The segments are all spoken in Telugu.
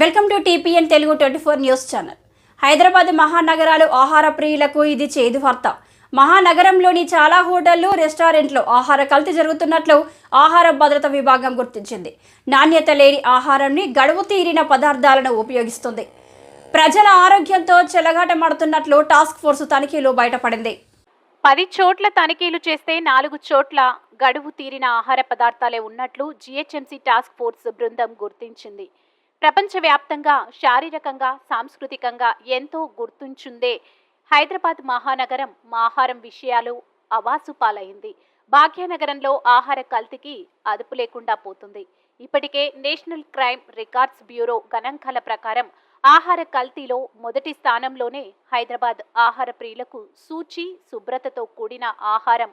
Welcome to TPN Telugu twenty four news channel. Hyderabad మహానగరాలు ఆహార ప్రియులకు ఇది చేదు వార్త. మహానగరంలోని చాలా హోటళ్ళు రెస్టారెంట్లు ఆహార కల్తీ జరుగుతున్నట్లు ఆహార భద్రత విభాగం గుర్తించింది. నాణ్యత లేని ఆహారాన్ని గడువు తీరిన పదార్థాలను ఉపయోగిస్తుంది. ప్రజల ఆరోగ్యంతో చెలగాటమాడుతున్నట్లు టాస్క్ ఫోర్స్ తనిఖీలు బయటపడింది. పది చోట్ల తనిఖీలు చేస్తే నాలుగు చోట్ల గడువు తీరిన ఆహార పదార్థాలే ఉన్నట్లు జీహెచ్ఎంసీ టాస్క్ ఫోర్స్ బృందం గుర్తించింది. ప్రపంచవ్యాప్తంగా శారీరకంగా సాంస్కృతికంగా ఎంతో గుర్తుంచుందే హైదరాబాద్ మహానగరం ఆహారం విషయాలు అవాసుపాలైంది. భాగ్యనగరంలో ఆహార కల్తీకి అదుపు లేకుండా పోతుంది. ఇప్పటికే నేషనల్ క్రైమ్ రికార్డ్స్ బ్యూరో గణాంకాల ప్రకారం ఆహార కల్తీలో మొదటి స్థానంలోనే హైదరాబాద్ ఆహార ప్రియులకు సూచి శుభ్రతతో కూడిన ఆహారం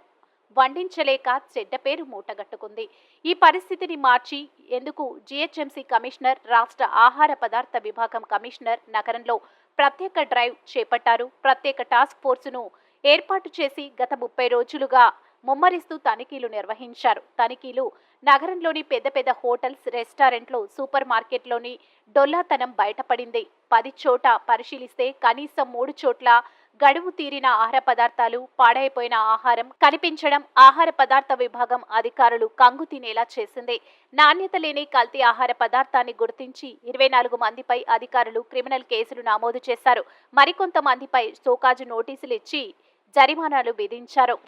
వండించలేక చెడ్డ పేరు మూటగట్టుకుంది. ఈ పరిస్థితిని మార్చి ఎందుకు జీహెచ్ఎంసీ కమిషనర్ రాష్ట్ర ఆహార పదార్థ విభాగం కమిషనర్ నగరంలో ప్రత్యేక డ్రైవ్ చేపట్టారు. ప్రత్యేక టాస్క్ ఫోర్సును ఏర్పాటు చేసి గత ముప్పై రోజులుగా ముమ్మరిస్తూ తనిఖీలు నిర్వహించారు. తనిఖీలు నగరంలోని పెద్ద పెద్ద హోటల్స్ రెస్టారెంట్లు సూపర్ మార్కెట్లోని డొల్లాతనం బయటపడింది. పది చోట పరిశీలిస్తే కనీసం మూడు చోట్ల గడువు తీరిన ఆహార పదార్థాలు పాడైపోయిన ఆహారం కనిపించడం ఆహార పదార్థ విభాగం అధికారులు కంగు తినేలా చేసింది. నాణ్యత లేని కల్తీ ఆహార పదార్థాన్ని గుర్తించి ఇరవై నాలుగు మందిపై అధికారులు క్రిమినల్ కేసులు నమోదు చేశారు. మరికొంతమందిపై సోకాజు నోటీసులు ఇచ్చి జరిమానాలు విధించారు.